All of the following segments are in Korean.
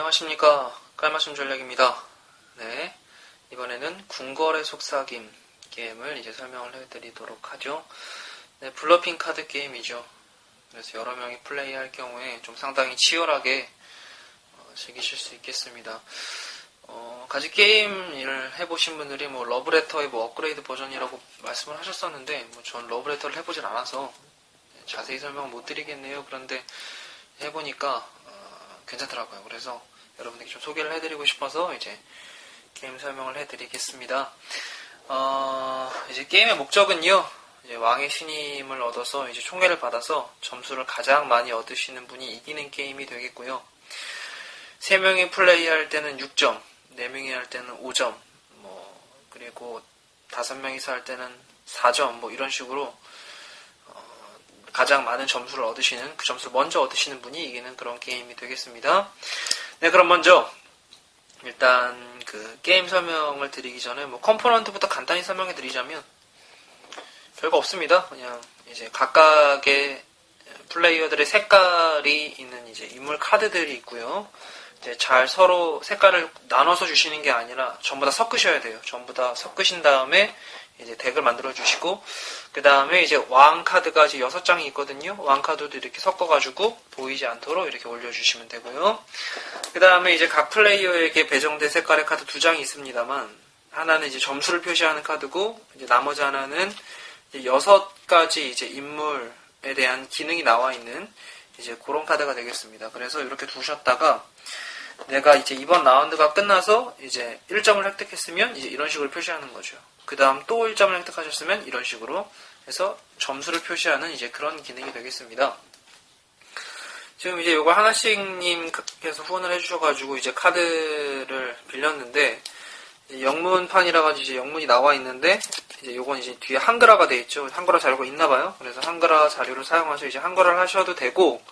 안녕하십니까 깔맞춤 전략입니다. 네 이번에는 궁궐의 속삭임 게임을 이제 설명을 해드리도록 하죠. 네 블러핑 카드 게임이죠. 그래서 여러 명이 플레이할 경우에 좀 상당히 치열하게 어, 즐기실 수 있겠습니다. 어, 가지 게임을 해보신 분들이 뭐 러브레터의 뭐 업그레이드 버전이라고 말씀을 하셨었는데 뭐 전 러브레터를 해보진 않아서 자세히 설명 못 드리겠네요. 그런데 해보니까 어, 괜찮더라고요. 그래서 여러분에게 좀 소개를 해드리고 싶어서 이제 게임 설명을 해드리겠습니다. 어, 이제 게임의 목적은요. 이제 왕의 신임을 얻어서 이제 총애를 받아서 점수를 가장 많이 얻으시는 분이 이기는 게임이 되겠고요. 3명이 플레이할 때는 6점, 4명이 할 때는 5점, 뭐 그리고 5명이서 할 때는 4점 뭐 이런 식으로 어, 가장 많은 점수를 얻으시는 그 점수를 먼저 얻으시는 분이 이기는 그런 게임이 되겠습니다. 네, 그럼 먼저 일단 그 게임 설명을 드리기 전에 뭐 컴포넌트부터 간단히 설명해 드리자면 별거 없습니다. 그냥 이제 각각의 플레이어들의 색깔이 있는 이제 인물 카드들이 있고요. 이제 잘 서로 색깔을 나눠서 주시는 게 아니라 전부 다 섞으셔야 돼요. 전부 다 섞으신 다음에 이제 덱을 만들어 주시고 그 다음에 이제 왕 카드가 이제 여섯 장이 있거든요. 왕 카드도 이렇게 섞어가지고 보이지 않도록 이렇게 올려주시면 되고요. 그 다음에 이제 각 플레이어에게 배정된 색깔의 카드 두 장이 있습니다만 하나는 이제 점수를 표시하는 카드고 이제 나머지 하나는 이제 여섯 가지 이제 인물에 대한 기능이 나와 있는 이제 그런 카드가 되겠습니다. 그래서 이렇게 두셨다가 내가 이제 이번 라운드가 끝나서 이제 1점을 획득했으면 이제 이런 식으로 표시하는 거죠. 그 다음 또 1점을 획득하셨으면 이런 식으로 해서 점수를 표시하는 이제 그런 기능이 되겠습니다. 지금 이제 요거 하나씩님께서 후원을 해주셔가지고 이제 카드를 빌렸는데 이제 영문판이라 가지고 이제 영문이 나와 있는데 이제 요건 이제 뒤에 한글화가 돼 있죠. 한글화 자료가 있나 봐요. 그래서 한글화 자료를 사용해서 이제 한글화를 하셔도 되고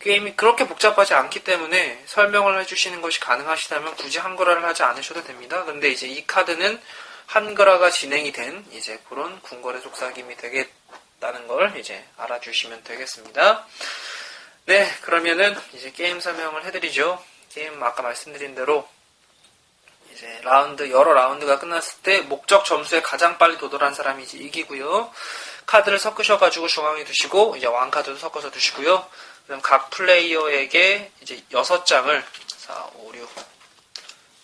게임이 그렇게 복잡하지 않기 때문에 설명을 해주시는 것이 가능하시다면 굳이 한글화를 하지 않으셔도 됩니다. 근데 이제 이 카드는 한글화가 진행이 된 이제 그런 궁궐의 속삭임이 되겠다는 걸 이제 알아주시면 되겠습니다. 네, 그러면은 이제 게임 설명을 해드리죠. 게임 아까 말씀드린 대로 이제 라운드 여러 라운드가 끝났을 때 목적 점수에 가장 빨리 도달한 사람이 이제 이기고요. 카드를 섞으셔가지고 중앙에 두시고 이제 왕 카드도 섞어서 두시고요. 그럼 각 플레이어에게 이제 여섯 장을 4, 5, 6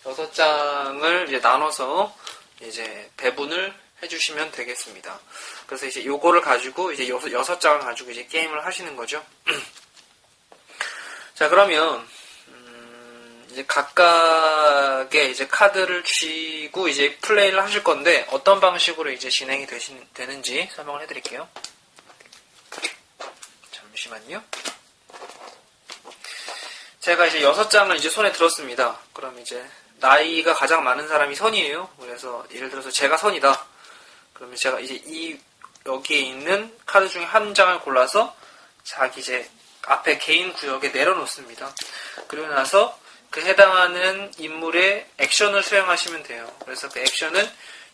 여섯 장을 이제 나눠서 이제 배분을 해주시면 되겠습니다. 그래서 이제 요거를 가지고 이제 여섯, 장을 가지고 이제 게임을 하시는 거죠. 자 그러면 음, 이제 각각의 이제 카드를 쥐고 이제 플레이를 하실 건데 어떤 방식으로 이제 진행이 되신, 되는지 설명을 해드릴게요. 잠시만요. 제가 이제 여섯 장을 이제 손에 들었습니다. 그럼 이제 나이가 가장 많은 사람이 선이에요. 그래서 예를 들어서 제가 선이다. 그러면 제가 이제 이 여기에 있는 카드 중에 한 장을 골라서 자기 이제 앞에 개인 구역에 내려놓습니다. 그리고 나서 그 해당하는 인물의 액션을 수행하시면 돼요. 그래서 그 액션은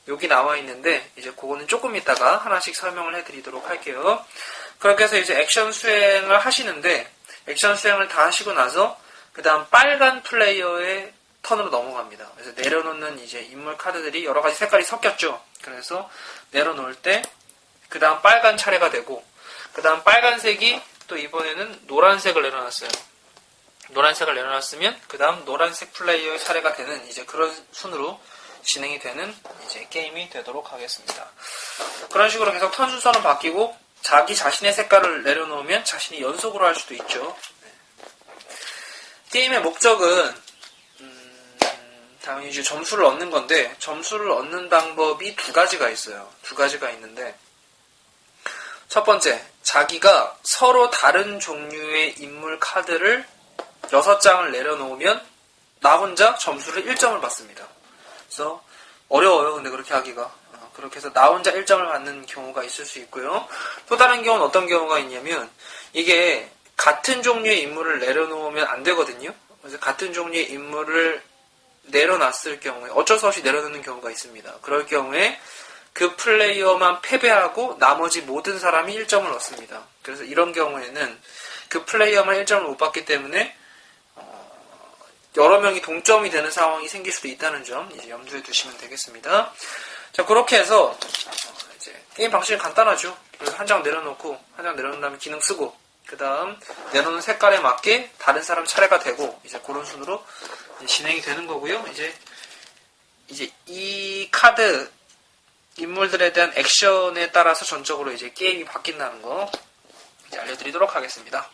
여기 나와 있는데 이제 그거는 조금 있다가 하나씩 설명을 해드리도록 할게요. 그렇게 해서 이제 액션 수행을 하시는데 액션 수행을 다 하시고 나서 그 다음 빨간 플레이어의 턴으로 넘어갑니다. 그래서 내려놓는 이제 인물 카드들이 여러 가지 색깔이 섞였죠. 그래서 내려놓을 때 그 다음 빨간 차례가 되고 그 다음 빨간색이 또 이번에는 노란색을 내려놨어요. 노란색을 내려놨으면 그 다음 노란색 플레이어의 차례가 되는 이제 그런 순으로 진행이 되는 이제 게임이 되도록 하겠습니다. 그런 식으로 계속 턴 순서는 바뀌고 자기 자신의 색깔을 내려놓으면 자신이 연속으로 할 수도 있죠. 네. 게임의 목적은 음, 당연히 이제 점수를 얻는 건데 점수를 얻는 방법이 두 가지가 있어요. 두 가지가 있는데 첫 번째 자기가 서로 다른 종류의 인물 카드를 여섯 장을 내려놓으면 나 혼자 점수를 1점을 받습니다. 그래서 어려워요. 근데 그렇게 하기가. 어, 그렇게 해서 나 혼자 1점을 받는 경우가 있을 수 있고요. 또 다른 경우는 어떤 경우가 있냐면 이게 같은 종류의 인물을 내려놓으면 안 되거든요. 그래서 같은 종류의 인물을 내려놨을 경우에 어쩔 수 없이 내려놓는 경우가 있습니다. 그럴 경우에 그 플레이어만 패배하고 나머지 모든 사람이 1점을 얻습니다. 그래서 이런 경우에는 그 플레이어만 1점을 못 받기 때문에 어, 여러 명이 동점이 되는 상황이 생길 수도 있다는 점 이제 염두에 두시면 되겠습니다. 자 그렇게 해서 어, 이제 게임 방식이 간단하죠. 한 장 내려놓고 한 장 내려놓은 다음에 기능 쓰고 그 다음 내려놓은 색깔에 맞게 다른 사람 차례가 되고 이제 그런 순으로 이제 진행이 되는 거고요. 이제 이제 이 카드 인물들에 대한 액션에 따라서 전적으로 이제 게임이 바뀐다는 거 이제 알려드리도록 하겠습니다.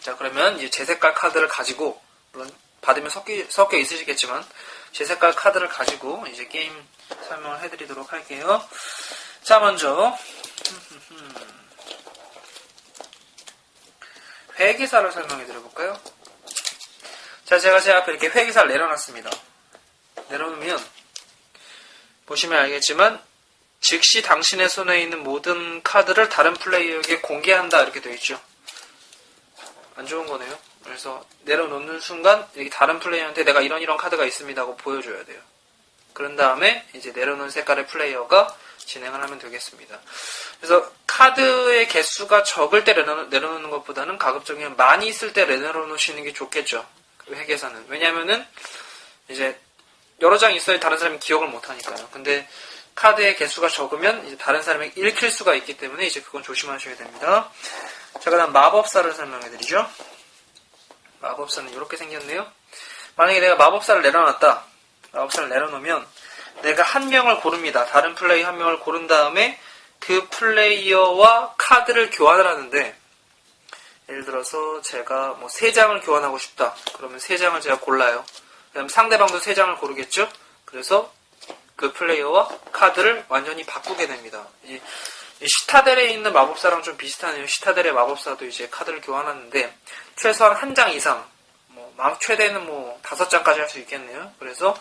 자 그러면 이제 제 색깔 카드를 가지고 물론 받으면 섞여 있으시겠지만 제 색깔 카드를 가지고 이제 게임 설명을 해드리도록 할게요. 자 먼저 회계사를 설명해 드려볼까요? 자 제가 제 앞에 이렇게 회계사를 내려놨습니다. 내려놓으면 보시면 알겠지만 즉시 당신의 손에 있는 모든 카드를 다른 플레이어에게 공개한다 이렇게 되어 있죠. 안 좋은 거네요. 그래서 내려놓는 순간 다른 플레이어한테 내가 이런 이런 카드가 있습니다 하고 보여줘야 돼요. 그런 다음에 이제 내려놓은 색깔의 플레이어가 진행을 하면 되겠습니다. 그래서 카드의 개수가 적을 때 내려놓, 내려놓는 것보다는 가급적이면 많이 있을 때 내려놓으시는 게 좋겠죠. 그 회계사는. 왜냐면은 이제 여러 장 있어야 다른 사람이 기억을 못 하니까요. 근데 카드의 개수가 적으면 이제 다른 사람이 읽힐 수가 있기 때문에 이제 그건 조심하셔야 됩니다. 자, 그 다음 마법사를 설명해 드리죠. 마법사는 이렇게 생겼네요. 만약에 내가 마법사를 내려놨다. 마법사를 내려놓으면 내가 한 명을 고릅니다. 다른 플레이 한 명을 고른 다음에 그 플레이어와 카드를 교환을 하는데 예를 들어서 제가 뭐 세 장을 교환하고 싶다. 그러면 세 장을 제가 골라요. 그다음 상대방도 세 장을 고르겠죠. 그래서 그 플레이어와 카드를 완전히 바꾸게 됩니다. 시타델에 있는 마법사랑 좀 비슷하네요. 시타델의 마법사도 이제 카드를 교환하는데 최소한 한 장 이상, 뭐막 최대는 뭐 다섯 장까지 할 수 있겠네요. 그래서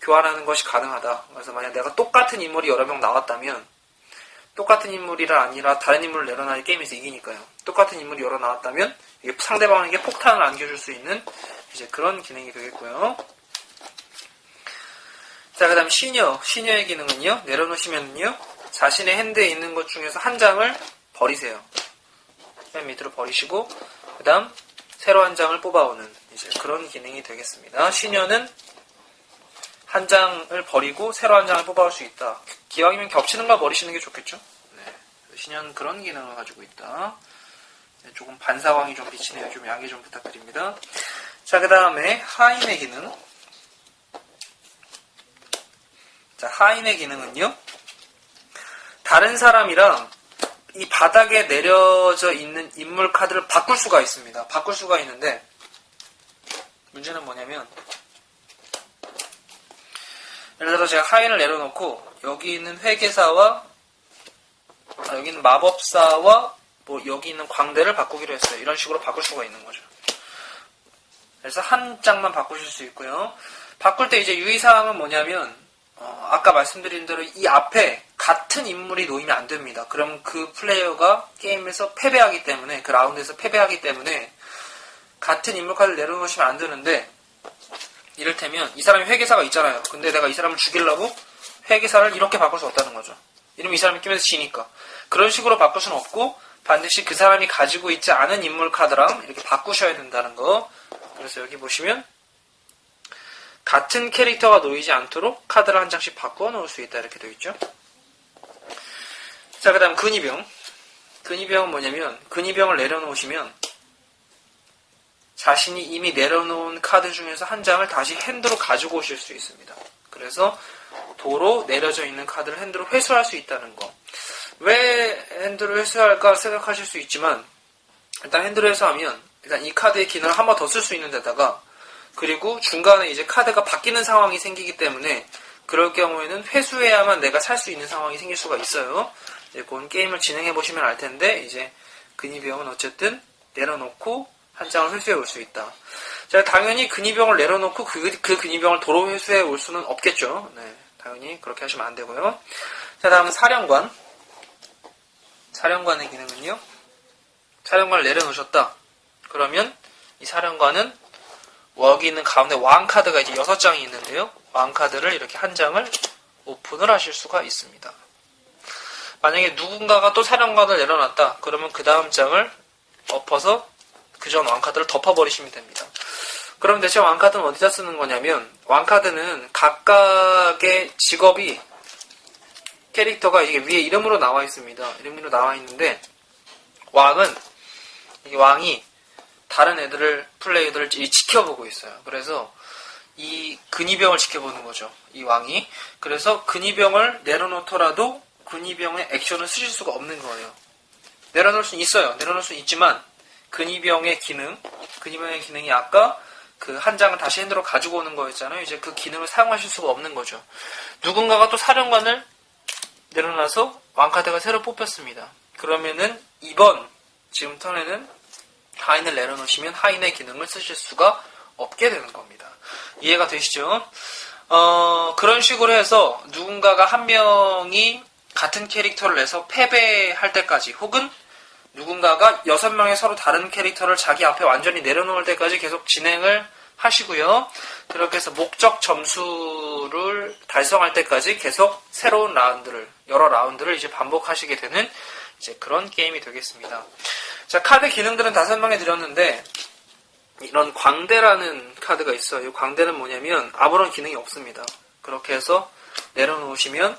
교환하는 것이 가능하다. 그래서 만약 내가 똑같은 인물이 여러 명 나왔다면 똑같은 인물이라 아니라 다른 인물을 내려놔야 게임에서 이기니까요. 똑같은 인물이 여러 나왔다면 상대방에게 폭탄을 안겨줄 수 있는 이제 그런 기능이 되겠고요. 자, 그 다음 시녀. 시녀의 기능은요, 내려놓으시면요, 자신의 핸드에 있는 것 중에서 한 장을 버리세요. 맨 밑으로 버리시고, 그 다음, 새로 한 장을 뽑아오는, 이제 그런 기능이 되겠습니다. 시녀는 한 장을 버리고, 새로 한 장을 뽑아올 수 있다. 기왕이면 겹치는 걸 버리시는 게 좋겠죠? 네. 시녀는 그런 기능을 가지고 있다. 네, 조금 반사광이 좀 비치네요. 좀 양해 좀 부탁드립니다. 자, 그 다음에 하인의 기능. 자, 하인의 기능은요. 다른 사람이랑 이 바닥에 내려져 있는 인물 카드를 바꿀 수가 있습니다. 바꿀 수가 있는데 문제는 뭐냐면 예를 들어 제가 하인을 내려놓고 여기 있는 회계사와 아, 여기 있는 마법사와 뭐 여기 있는 광대를 바꾸기로 했어요. 이런 식으로 바꿀 수가 있는 거죠. 그래서 한 장만 바꾸실 수 있고요. 바꿀 때 이제 유의사항은 뭐냐면 어, 아까 말씀드린 대로 이 앞에 같은 인물이 놓이면 안 됩니다. 그럼 그 플레이어가 게임에서 패배하기 때문에 그 라운드에서 패배하기 때문에 같은 인물 카드를 내려놓으시면 안 되는데 이를테면 이 사람이 회계사가 있잖아요. 근데 내가 이 사람을 죽이려고 회계사를 이렇게 바꿀 수 없다는 거죠. 이러면 이 사람이 게임에서 지니까. 그런 식으로 바꿀 수는 없고 반드시 그 사람이 가지고 있지 않은 인물 카드랑 이렇게 바꾸셔야 된다는 거. 그래서 여기 보시면 같은 캐릭터가 놓이지 않도록 카드를 한 장씩 바꾸어 놓을 수 있다 이렇게 되어 있죠. 자, 그 다음 근위병. 근위병은 뭐냐면 근위병을 내려놓으시면 자신이 이미 내려놓은 카드 중에서 한 장을 다시 핸드로 가지고 오실 수 있습니다. 그래서 도로 내려져 있는 카드를 핸드로 회수할 수 있다는 거. 왜 핸드로 회수할까 생각하실 수 있지만 일단 핸드로 회수하면 일단 이 카드의 기능을 한 번 더 쓸 수 있는 데다가 그리고 중간에 이제 카드가 바뀌는 상황이 생기기 때문에 그럴 경우에는 회수해야만 내가 살 수 있는 상황이 생길 수가 있어요. 이제 그건 게임을 진행해 보시면 알 텐데 이제 근위병은 어쨌든 내려놓고 한 장을 회수해 올 수 있다. 자, 당연히 근위병을 내려놓고 그, 그 근위병을 도로 회수해 올 수는 없겠죠. 네, 당연히 그렇게 하시면 안 되고요. 자, 다음은 사령관. 사령관의 기능은요. 사령관을 내려놓으셨다. 그러면 이 사령관은 여기 있는 가운데 왕 카드가 이제 여섯 장이 있는데요. 왕 카드를 이렇게 한 장을 오픈을 하실 수가 있습니다. 만약에 누군가가 또 사령관을 내려놨다. 그러면 그 다음 장을 엎어서 그 전 왕 카드를 덮어버리시면 됩니다. 그럼 대체 왕카드는 어디다 쓰는 거냐면 왕카드는 각각의 직업이 캐릭터가 이게 위에 이름으로 나와 있습니다. 이름으로 나와 있는데 왕은 이 왕이 다른 애들을 플레이들을 이 지켜보고 있어요. 그래서 이 근위병을 지켜보는 거죠. 이 왕이. 그래서 근위병을 내려놓더라도 근위병의 액션을 쓰실 수가 없는 거예요. 내려놓을 수는 있어요. 내려놓을 수는 있지만 근위병의 기능, 근위병의 기능이 아까 그 한 장을 다시 핸드로 가지고 오는 거였잖아요. 이제 그 기능을 사용하실 수가 없는 거죠. 누군가가 또 사령관을 내려놔서 왕카드가 새로 뽑혔습니다. 그러면은 이번 지금 턴에는 하인을 내려놓으시면 하인의 기능을 쓰실 수가 없게 되는 겁니다. 이해가 되시죠? 어, 그런 식으로 해서 누군가가 한 명이 같은 캐릭터를 내서 패배할 때까지 혹은 누군가가 여섯 명의 서로 다른 캐릭터를 자기 앞에 완전히 내려놓을 때까지 계속 진행을 하시고요. 그렇게 해서 목적 점수를 달성할 때까지 계속 새로운 라운드를 여러 라운드를 이제 반복하시게 되는 이제 그런 게임이 되겠습니다. 자 카드 기능들은 다 설명해 드렸는데 이런 광대라는 카드가 있어요. 이 광대는 뭐냐면 아무런 기능이 없습니다. 그렇게 해서 내려놓으시면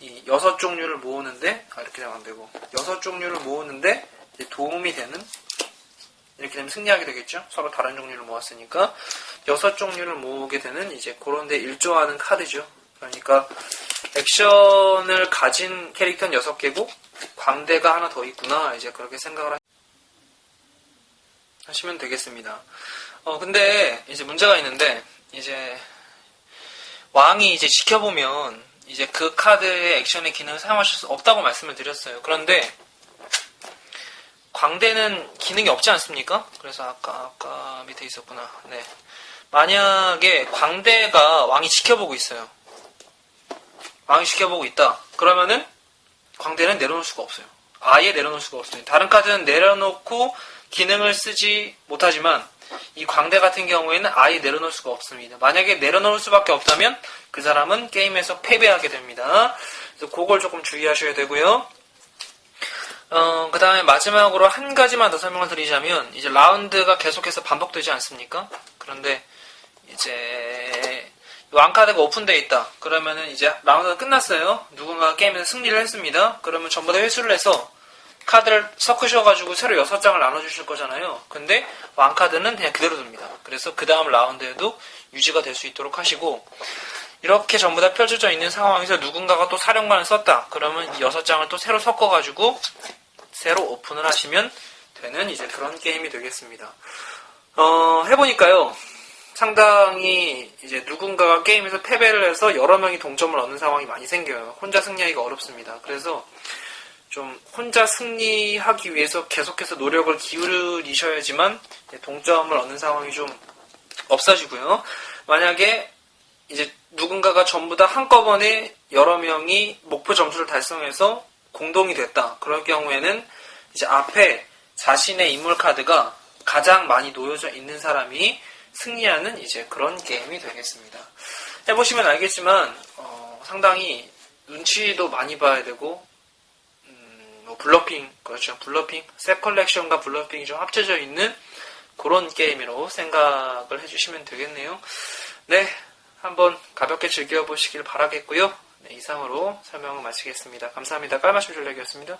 이 여섯 종류를 모으는데 아, 이렇게 되면 안 되고 여섯 종류를 모으는데 도움이 되는 이렇게 되면 승리하게 되겠죠. 서로 다른 종류를 모았으니까 여섯 종류를 모으게 되는 이제 그런 데 일조하는 카드죠. 그러니까 액션을 가진 캐릭터는 여섯 개고 광대가 하나 더 있구나 이제 그렇게 생각을 하- 하시면 되겠습니다. 어 근데 이제 문제가 있는데 이제 왕이 이제 지켜보면 이제 그 카드의 액션의 기능을 사용하실 수 없다고 말씀을 드렸어요. 그런데 광대는 기능이 없지 않습니까? 그래서 아까 아까 밑에 있었구나. 네. 만약에 광대가 왕이 지켜보고 있어요. 왕이 지켜보고 있다. 그러면은 광대는 내려놓을 수가 없어요. 아예 내려놓을 수가 없어요. 다른 카드는 내려놓고 기능을 쓰지 못하지만 이 광대 같은 경우에는 아예 내려놓을 수가 없습니다. 만약에 내려놓을 수밖에 없다면 그 사람은 게임에서 패배하게 됩니다. 그래서 그걸 조금 주의하셔야 되고요. 어, 그 다음에 마지막으로 한 가지만 더 설명을 드리자면, 이제 라운드가 계속해서 반복되지 않습니까? 그런데, 이제, 왕카드가 오픈되어 있다. 그러면은 이제 라운드가 끝났어요. 누군가가 게임에서 승리를 했습니다. 그러면 전부 다 회수를 해서 카드를 섞으셔가지고 새로 6장을 나눠주실 거잖아요. 근데 왕카드는 그냥 그대로 둡니다. 그래서 그 다음 라운드에도 유지가 될 수 있도록 하시고, 이렇게 전부 다 펼쳐져 있는 상황에서 누군가가 또 사령관을 썼다. 그러면 이 여섯 장을 또 새로 섞어가지고 새로 오픈을 하시면 되는 이제 그런 게임이 되겠습니다. 어, 해보니까요. 상당히 이제 누군가가 게임에서 패배를 해서 여러 명이 동점을 얻는 상황이 많이 생겨요. 혼자 승리하기가 어렵습니다. 그래서 좀 혼자 승리하기 위해서 계속해서 노력을 기울이셔야지만 동점을 얻는 상황이 좀 없어지고요. 만약에 이제 누군가가 전부 다 한꺼번에 여러 명이 목표 점수를 달성해서 공동이 됐다. 그럴 경우에는 이제 앞에 자신의 인물 카드가 가장 많이 놓여져 있는 사람이 승리하는 이제 그런 게임이 되겠습니다. 해보시면 알겠지만 어, 상당히 눈치도 많이 봐야 되고 음, 뭐 블러핑 그렇죠 블러핑 셋 컬렉션과 블러핑이 좀 합쳐져 있는 그런 게임으로 생각을 해주시면 되겠네요. 네, 한번 가볍게 즐겨보시길 바라겠고요. 네, 이상으로 설명을 마치겠습니다. 감사합니다. 깔맞춤 전략이었습니다.